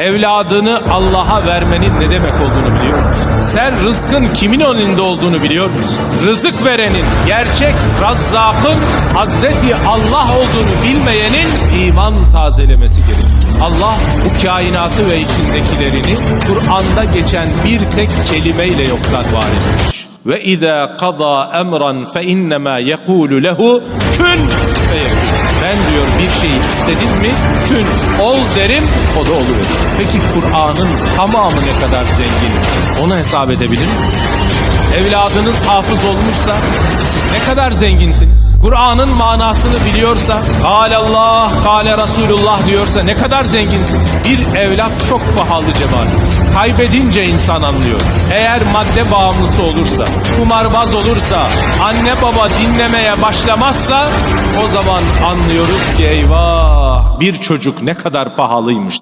evladını Allah'a vermenin ne demek olduğunu biliyor musun? Sen rızkın kimin önünde olduğunu biliyor musun? Rızık verenin, gerçek Razzak'ın Hazreti Allah olduğunu bilmeyenin iman tazelemesi gerekir. Allah bu kainatı ve içindekilerini Kur'an'da geçen bir tek kelimeyle yoktan var etmiş. Ve izâ qada emran fe innemâ yekûlu lehu kün feyekûn. Ben diyor bir şeyi istedim mi kün ol derim o da olur. Peki Kur'an'ın tamamı ne kadar zengin? Onu hesap edebilir miyiz? Evladınız hafız olmuşsa ne kadar zenginsiniz? Kur'an'ın manasını biliyorsa, Kâle Allah, Kâle Resulullah diyorsa ne kadar zenginsiniz? Bir evlat çok pahalı cemaat. Kaybedince insan anlıyor. Eğer madde bağımlısı olursa, kumarbaz olursa, anne baba dinlemeye başlamazsa o zaman anlıyoruz ki eyvah bir çocuk ne kadar pahalıymış.